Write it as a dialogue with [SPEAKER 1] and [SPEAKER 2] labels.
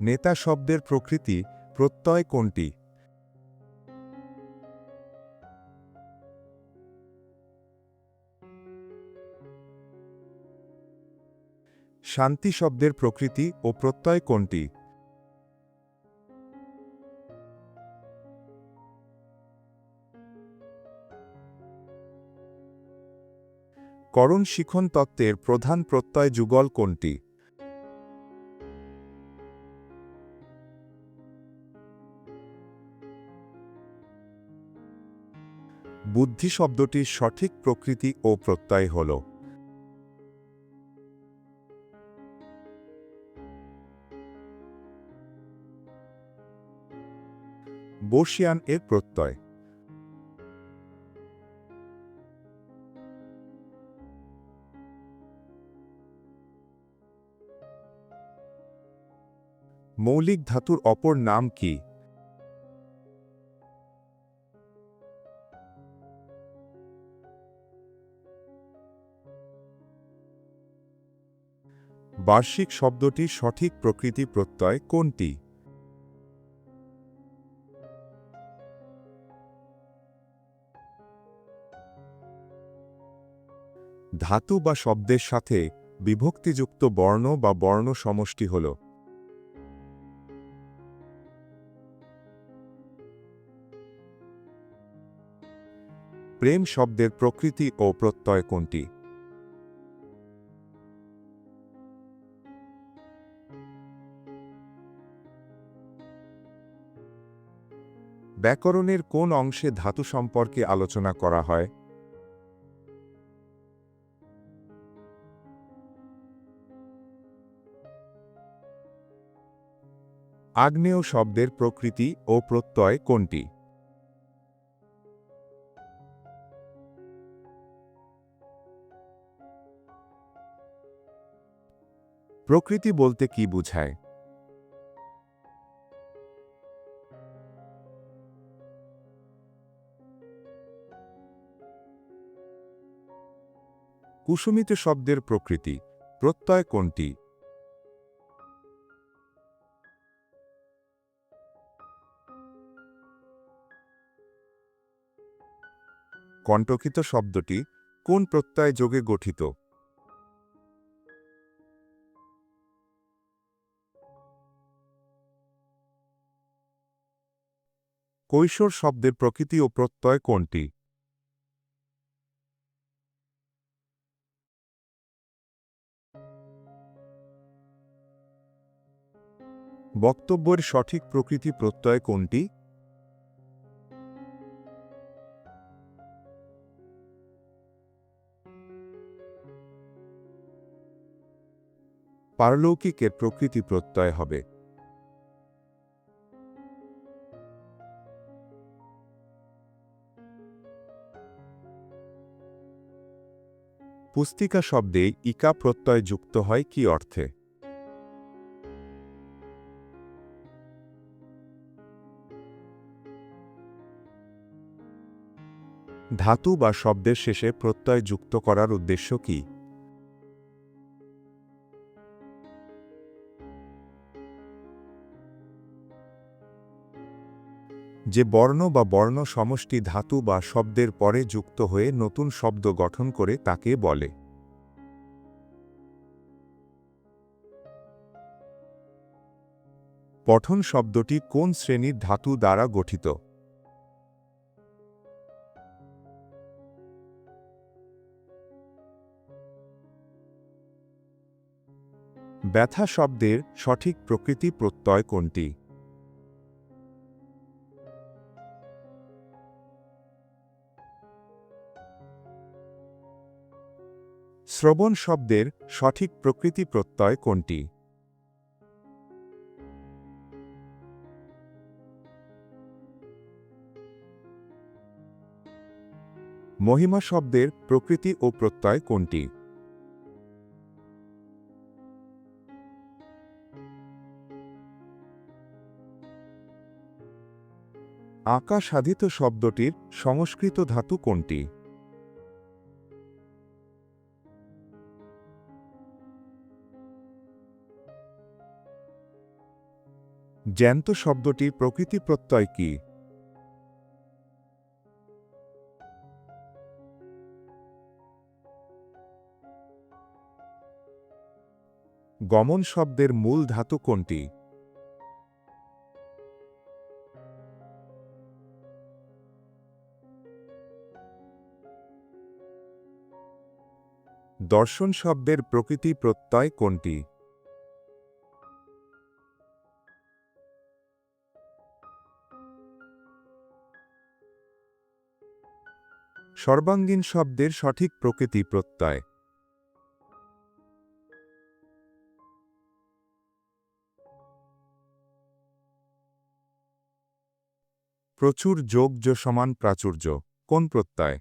[SPEAKER 1] নেতা শব্দের প্রকৃতি প্রত্যয় কোনটি? শান্তি শব্দের প্রকৃতি ও প্রত্যয় কোনটি? করণ শিখন তত্ত্বের প্রধান প্রত্যয় যুগল কোনটি? বুদ্ধি শব্দটির সঠিক প্রকৃতি ও প্রত্যয় হল। বর্ষিয়ান এর প্রত্যয়। মৌলিক ধাতুর অপর নাম কি? বার্ষিক শব্দটির সঠিক প্রকৃতি প্রত্যয় কোনটি? ধাতু বা শব্দের সাথে বিভক্তিযুক্ত বর্ণ বা বর্ণ সমষ্টি হল। প্রেম শব্দের প্রকৃতি ও প্রত্যয় কোনটি? ব্যাকরণের কোন অংশে ধাতু সম্পর্কে আলোচনা করা হয়? আগ্নেয় শব্দের প্রকৃতি ও প্রত্যয় কোনটি? প্রকৃতি বলতে কি বুঝায়? কুসুমিত শব্দের প্রকৃতি, প্রত্যয় কোনটি? কণ্টকিত শব্দটি কোন প্রত্যয় যোগে গঠিত? কৈশোর শব্দের প্রকৃতি ও প্রত্যয় কোনটি? বক্তব্যের সঠিক প্রকৃতি প্রত্যয় কোনটি? পারলৌকিকের প্রকৃতি প্রত্যয় হবে। পুস্তিকা শব্দে ইকা প্রত্যয় যুক্ত হয় কি অর্থে? ধাতু বা শব্দের শেষে প্রত্যয় যুক্ত করার উদ্দেশ্য কি? যে বর্ণ বা বর্ণ সমষ্টি ধাতু বা শব্দের পরে যুক্ত হয়ে নতুন শব্দ গঠন করে তাকে বলে। পঠন শব্দটি কোন শ্রেণির ধাতু দ্বারা গঠিত? ব্যথা শব্দের সঠিক প্রকৃতি প্রত্যয় কোনটি? শ্রবণ শব্দের সঠিক প্রকৃতি প্রত্যয় কোনটি? মহিমা শব্দের প্রকৃতি ও প্রত্যয় কোনটি? আঁকা সাধিত শব্দটির সংস্কৃত ধাতু কোনটি? জ্যান্ত শব্দটির প্রকৃতি প্রত্যয় কি? গমন শব্দের মূল ধাতু কোনটি? দর্শন শব্দের প্রকৃতি প্রত্যয় কোনটি? সর্বাঙ্গীন শব্দের সঠিক প্রকৃতি প্রত্যয়। প্রচুর যোগ সমান প্রাচুর্য, কোন প্রত্যয়?